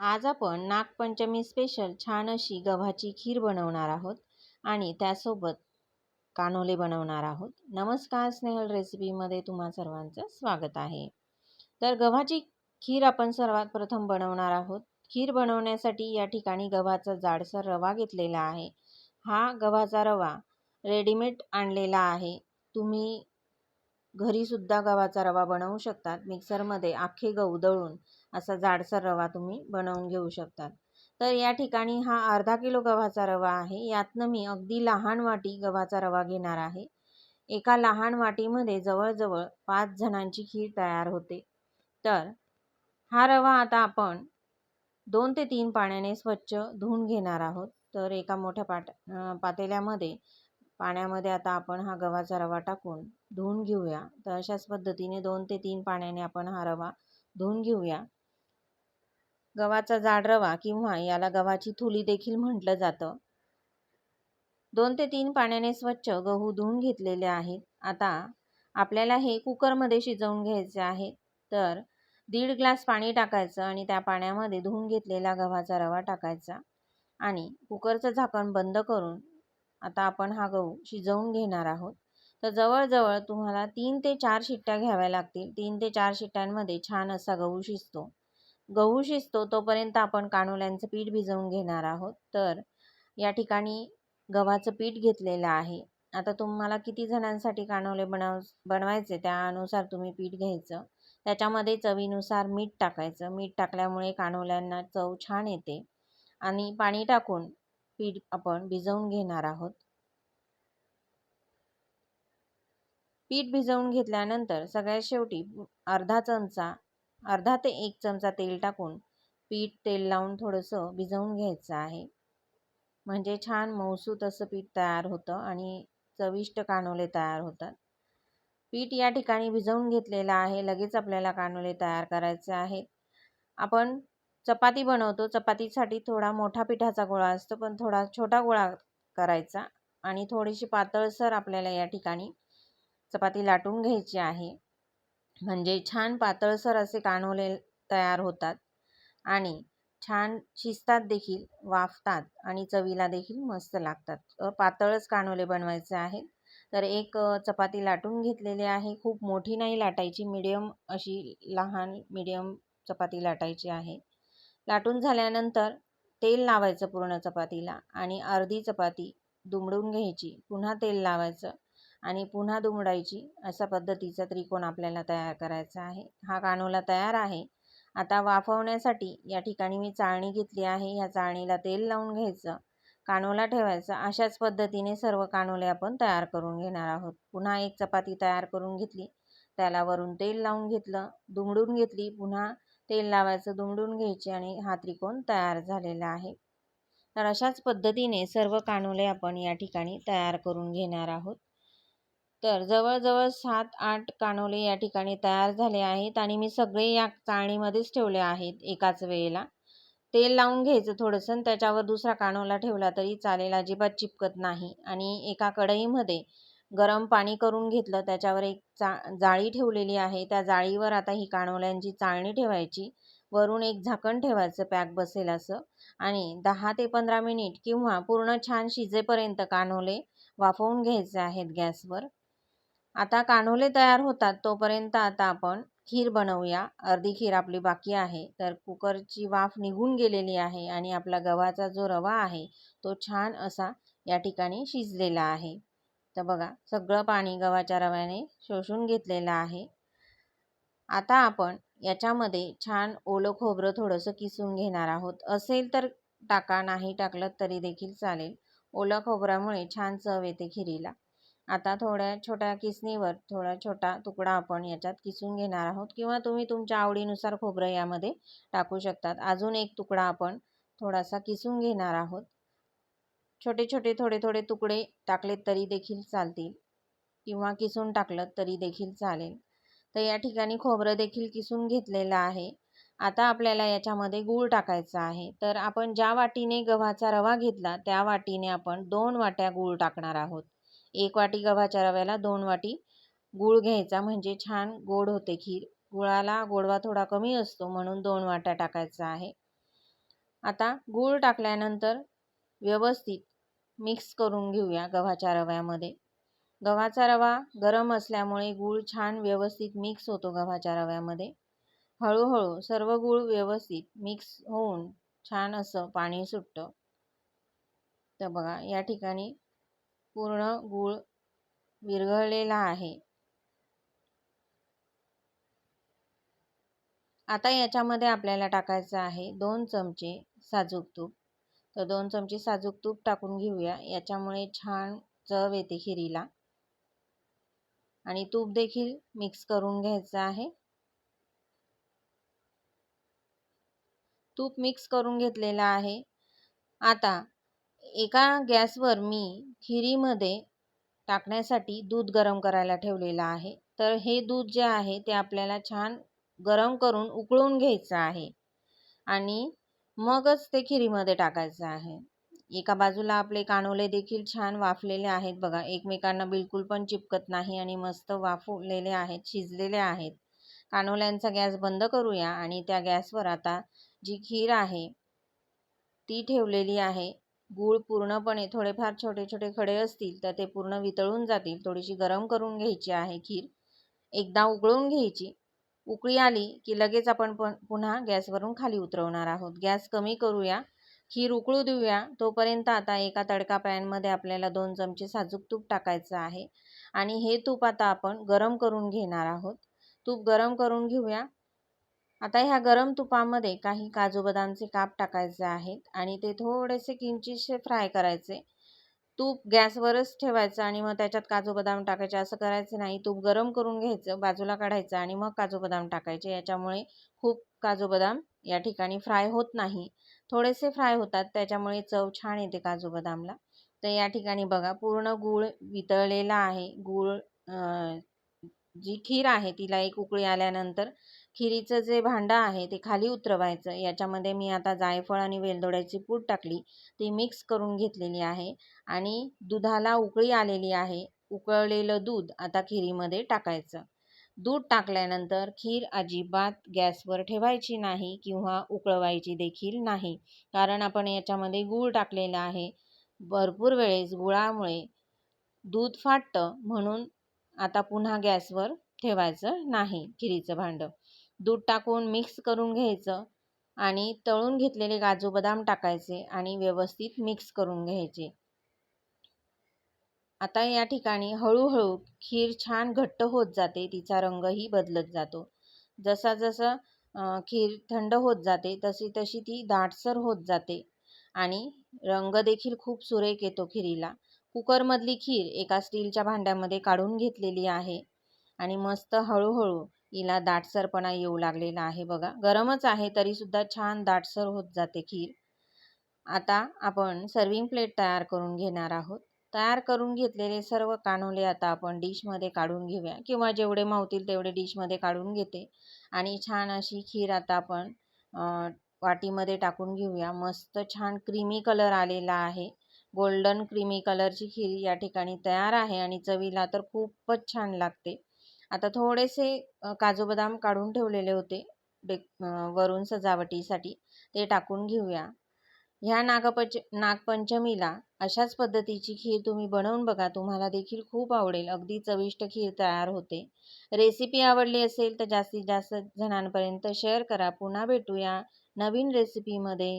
आज आपण नागपंचमी स्पेशल छान अशी गव्हाची खीर बनवणार आहोत आणि त्यासोबत कानोले बनवणार आहोत. नमस्कार स्नेहल रेसिपीमध्ये तुम्हा सर्वांचं स्वागत आहे. तर गव्हाची खीर आपण सर्वात प्रथम बनवणार आहोत. खीर बनवण्यासाठी या ठिकाणी गव्हाचा जाडसर रवा घेतलेला आहे. हा गव्हाचा रवा रेडीमेड आणलेला आहे. तुम्ही घरीसुद्धा गव्हाचा रवा बनवू शकतात. मिक्सरमध्ये अख्खे गहू दळून असा जाडसर रवा तुम्ही बनवून घेऊ शकतात. तर या ठिकाणी हा अर्धा किलो गव्हाचा रवा आहे. यातनं मी अगदी लहान वाटी गव्हाचा रवा घेणार आहे. एका लहान वाटीमध्ये जवळजवळ पाच जणांची खीर तयार होते. तर हा रवा आता आपण दोन ते तीन पाण्याने स्वच्छ धुवून घेणार आहोत. तर एका मोठ्या पाट पातेल्यामध्ये पाण्यामध्ये आता आपण हा गव्हाचा रवा टाकून धुवून घेऊया. तर अशाच पद्धतीने दोन ते तीन पाण्याने आपण हा रवा धुवून घेऊया. गव्हाचा जाड रवा किंवा याला गव्हाची थुली देखील म्हटलं जातं. दोन ते तीन पाण्याने स्वच्छ गहू धुवून घेतलेले आहेत. आता आपल्याला हे कुकरमध्ये शिजवून घ्यायचे आहे. तर दीड ग्लास पाणी टाकायचं आणि त्या पाण्यामध्ये धुवून घेतलेला गव्हाचा रवा टाकायचा. आणि कुकरचं झाकण बंद करून आता आपण हा गहू शिजवून घेणार आहोत. तर जवळजवळ तुम्हाला तीन ते चार शिट्ट्या घ्याव्या लागतील. तीन ते चार शिट्ट्यांमध्ये छान असा गहू शिजतो. गहू शिजतो तोपर्यंत आपण कानुल्यांचं पीठ भिजवून घेणार आहोत. तर या ठिकाणी गव्हाचं पीठ घेतलेलं आहे. आता तुम्हाला किती जणांसाठी कानोले बनव बनवायचे त्यानुसार तुम्ही पीठ घ्यायचं. त्याच्यामध्ये चवीनुसार मीठ टाकायचं. मीठ टाकल्यामुळे कानोल्यांना चव छान येते. आणि पाणी टाकून पीठ आपण भिजवून घेणार आहोत. पीठ भिजवून घेतल्यानंतर सगळ्यात शेवटी अर्धा चमचा अर्धा ते एक चमचा तेल टाकून पीठ तेल लावून थोडंसं भिजवून घ्यायचं आहे. म्हणजे छान मऊसूत असं पीठ तयार होतं आणि चविष्ट कानोले तयार होतात. पीठ या ठिकाणी भिजवून घेतलेलं आहे. लगेच आपल्याला कानोले तयार करायचे आहेत. आपण चपाती बनवतो. चपातीसाठी थोडा मोठा पिठाचा गोळा असतो पण थोडा छोटा गोळा करायचा आणि थोडीशी पातळसर आपल्याला या ठिकाणी चपाती लाटून घ्यायची आहे. म्हणजे छान पातळसर असे कानोले तयार होतात आणि छान शिजतात देखील वाफतात आणि चवीला देखील मस्त लागतात. पातळच कानोले बनवायचे आहेत. तर एक चपाती लाटून घेतलेली आहे. खूप मोठी नाही लाटायची मिडियम अशी लहान मिडियम चपाती लाटायची आहे. लाटून झाल्यानंतर तेल लावायचं पूर्ण चपातीला आणि अर्धी चपाती दुमडून घ्यायची. पुन्हा तेल लावायचं. आणि पुन्हा दुमडायची अशा पद्धतीचा त्रिकोण आपल्याला तयार करायचा आहे. हा कानोला तयार आहे. आता वाफवण्यासाठी या ठिकाणी मी चाळणी घेतली आहे. या चाळणीला तेल लावून घ्यायचं. कानोला ठेवायचा. अशाच पद्धतीने सर्व कानोले आपण तयार करून घेणार आहोत. पुन्हा एक चपाती तयार करून घेतली. त्याला वरून तेल लावून घेतलं. दुमडून घेतली. पुन्हा तेल लावायचं दुमडून घ्यायचे आणि हा त्रिकोण तयार झालेला आहे. तर अशाच पद्धतीने सर्व कानोले आपण या ठिकाणी तयार करून घेणार आहोत. तर जवळजवळ सात आठ कानोले या ठिकाणी तयार झाले आहेत आणि मी सगळे या चाळणीमध्येच ठेवले आहेत एकाच वेळेला. तेल लावून घ्यायचं थोडंसं आणि त्याच्यावर दुसरा कानोला ठेवला तरी चालेल अजिबात चिपकत नाही. आणि एका कढईमध्ये गरम पाणी करून घेतलं त्याच्यावर एक चा जाळी ठेवलेली आहे. त्या जाळीवर आता ही कानोल्यांची चाळणी ठेवायची. वरून एक झाकण ठेवायचं पॅक बसेल असं. आणि दहा ते पंधरा मिनिट किंवा पूर्ण छान शिजेपर्यंत कानोले वाफवून घ्यायचे आहेत गॅसवर. आता कान्होले तयार होतात तोपर्यंत आता आपण खीर बनवूया. अर्धी खीर आपली बाकी आहे. तर कुकरची वाफ निघून गेलेली आहे आणि आपला गव्हाचा जो रवा आहे तो छान असा या ठिकाणी शिजलेला आहे. तर बघा सगळं पाणी गव्हाच्या रव्याने शोषून घेतलेलं आहे. आता आपण याच्यामध्ये छान ओलं खोबरं थोडंसं किसून घेणार आहोत. असेल तर टाका नाही टाकलं तरी देखील चालेल. ओलं खोबऱ्यामुळे छान चव येते खिरीला. आता थोड्या छोट्या किसणीवर थोडा छोटा तुकडा आपण याच्यात किसून घेणार आहोत किंवा तुम्ही तुमच्या आवडीनुसार खोबरं यामध्ये टाकू शकतात. अजून एक तुकडा आपण थोडासा किसून घेणार आहोत. छोटे छोटे थोडे थोडे तुकडे टाकलेत तरी देखील चालतील किंवा किसून टाकलं तरी देखील चालेल. तर या ठिकाणी खोबरं देखील किसून घेतलेलं आहे. आता आपल्याला याच्यामध्ये गूळ टाकायचा आहे. तर आपण ज्या वाटीने गव्हाचा रवा घेतला त्या वाटीने आपण दोन वाट्या गूळ टाकणार आहोत. एक वाटी गव्हाच्या रव्याला दोन वाटी. गूळ घ्यायचा म्हणजे छान गोड होते खीर. गुळाला गोडवा थोडा कमी असतो म्हणून दोन वाट्या टाकायचा आहे. आता गूळ टाकल्यानंतर व्यवस्थित मिक्स करून घेऊया गव्हाच्या रव्यामध्ये गव्हाचा रवा गरम असल्यामुळे गूळ छान व्यवस्थित मिक्स होतो गव्हाच्या रव्यामध्ये हळूहळू सर्व गूळ व्यवस्थित मिक्स होऊन छान असं पाणी सुटतं. तर बघा या ठिकाणी पूर्ण गूळ विरघळलेला आहे. आता याच्यामध्ये आपल्याला टाकायचं आहे दोन चमचे साजूक तूप. तर दोन चमचे साजूक तूप टाकून घेऊया. याच्यामुळे छान चव येते खिरीला. आणि तूप देखील मिक्स करून घ्यायचं आहे. तूप मिक्स करून घेतलेलं आहे. आता एका गॅसवर मी खिरीमध्ये टाकण्यासाठी दूध गरम करायला ठेवलेलं आहे. तर हे दूध जे आहे ते आपल्याला छान गरम करून उकळून घ्यायचं आहे. आणि मगच ते खिरीमध्ये टाकायचं आहे. एका बाजूला आपले कानोले देखील छान वाफलेले आहेत बघा. एकमेकांना बिलकुल पण चिपकत नाही आणि मस्त वाफवलेले आहेत शिजलेले आहेत. कानोल्यांचा गॅस बंद करूया आणि त्या गॅसवर आता जी खीर आहे ती ठेवलेली आहे. गूळ पूर्णपणे थोडेफार छोटे छोटे खडे असतील तर ते पूर्ण वितळून जातील. थोडीशी गरम करून घ्यायची आहे खीर. एकदा उकळून घ्यायची. उकळी आली की लगेच आपण पण पुन्हा गॅसवरून खाली उतरवणार आहोत. गॅस कमी करूया. खीर उकळू देऊया. तोपर्यंत आता एका तडका पॅनमध्ये आपल्याला दोन चमचे साजूक तूप टाकायचं आहे. आणि हे तूप आता आपण गरम करून घेणार आहोत. तूप गरम करून घेऊया. आता ह्या गरम तुपामध्ये काही काजू बदामचे काप टाकायचे आहेत आणि ते थोडेसे किंचितसे फ्राय करायचे. तूप गॅसवरच ठेवायचं आणि मग त्याच्यात काजू बदाम टाकायचे. असं करायचं नाही. तूप गरम करून घ्यायचं बाजूला काढायचं आणि मग काजू बदाम टाकायचे. याच्यामुळे खूप काजू बदाम या ठिकाणी फ्राय होत नाही. थोडेसे फ्राय होतात त्याच्यामुळे चव छान येते काजू बदामला. तर या ठिकाणी बघा पूर्ण गूळ वितळलेला आहे. गूळ जी खीर आहे तिला एक उकळी आल्यानंतर खिरीचं जे भांडं आहे ते खाली उतरवायचं. याच्यामध्ये मी आता जायफळ आणि वेलदोड्याची पूड टाकली. ती मिक्स करून घेतलेली आहे आणि दुधाला उकळी आलेली आहे. उकळलेलं दूध आता खिरीमध्ये टाकायचं. दूध टाकल्यानंतर खीर अजिबात गॅसवर ठेवायची नाही किंवा उकळवायची देखील नाही. कारण आपण याच्यामध्ये गूळ टाकलेला आहे. भरपूर वेळेस गुळामुळे दूध फाटतं म्हणून आता पुन्हा गॅसवर ठेवायचं नाही खिरीचं भांडं. दूध टाकून मिक्स करून घ्यायचं आणि तळून घेतलेले काजू बदाम टाकायचे आणि व्यवस्थित मिक्स करून घ्यायचे. आता या ठिकाणी हळूहळू खीर छान घट्ट होत जाते तिचा रंगही बदलत जातो. जसा जसं खीर थंड होत जाते तशी तशी ती दाटसर होत जाते आणि रंग देखील खूप सुरेख येतो खिरीला. कुकरमधली खीर एका स्टीलच्या भांड्यामध्ये काढून घेतलेली आहे आणि मस्त हळूहळू हिला दाटसरपणा येऊ लागलेला आहे बघा. गरमच आहे तरीसुद्धा छान दाटसर होत जाते खीर. आता आपण सर्विंग प्लेट तयार करून घेणार आहोत. तयार करून घेतलेले सर्व कानोले आता आपण डिशमध्ये काढून घेऊया किंवा जेवढे मावतील तेवढे डिशमध्ये काढून घेते. आणि छान अशी खीर आता आपण वाटीमध्ये टाकून घेऊया. मस्त छान क्रीमी कलर आलेला आहे. गोल्डन क्रीमी कलरची खीर या ठिकाणी तयार आहे आणि चवीला तर खूपच छान लागते. आता थोडेसे काजू बदाम काढून ठेवलेले होते डेक वरून सजावटीसाठी. ते टाकून घेऊया. ह्या नागपंच नागपंचमीला अशाच पद्धतीची खीर तुम्ही बनवून बघा. तुम्हाला देखील खूप आवडेल. अगदी चविष्ट खीर तयार होते. रेसिपी आवडली असेल तर जास्तीत जास्त जणांपर्यंत शेअर करा. पुन्हा भेटूया नवीन रेसिपीमध्ये.